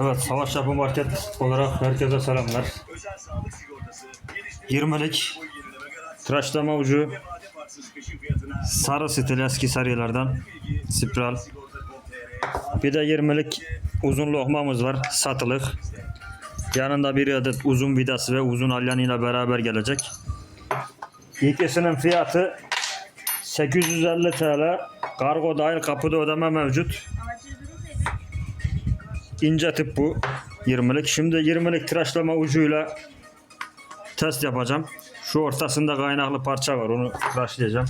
Evet, Savaş Yapı Market olarak herkese selamlar. 20'lik tıraşlama ucu sarı stil eski serilerden spiral. Bir de 20'lik uzun lokmamız var satılık. Yanında bir adet uzun vidası ve uzun alyanıyla beraber gelecek. İkisinin fiyatı 850 TL. Kargo dahil kapıda ödeme mevcut. İnce tip bu 20'lik. Şimdi 20'lik tıraşlama ucuyla test yapacağım. Şu ortasında kaynaklı parça var. Onu tıraşlayacağım.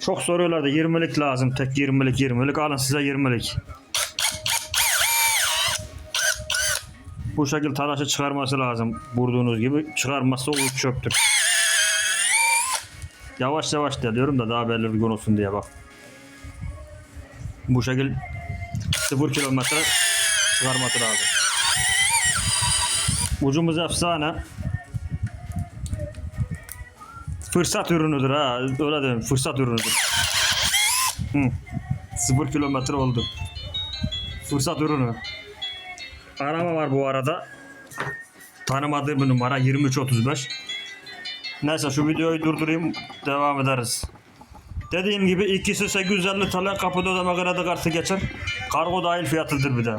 Çok soruyorlardı 20'lik lazım. Tek 20'lik 20'lik. Alın size 20'lik. Bu şekilde talaşı çıkarması lazım. Vurduğunuz gibi. Çıkarmazsa uç çöptür. Yavaş yavaş deliyorum da daha gün olsun diye bak. Bu şekil 0 kilometre çıkarması lazım. Ucumuz efsane. Fırsat ürünüdür ha. Öyle diyeyim. Fırsat ürünüdür. Hı. 0 kilometre oldu. Fırsat ürünü. Arama var bu arada. Tanımadığım bir numara 2335. Neyse şu videoyu durdurayım. Devam ederiz. Dediğim gibi ikisi 850 TL kapıda ödeme kredi kartı geçer. Kargo dahil fiyatıdır bir de.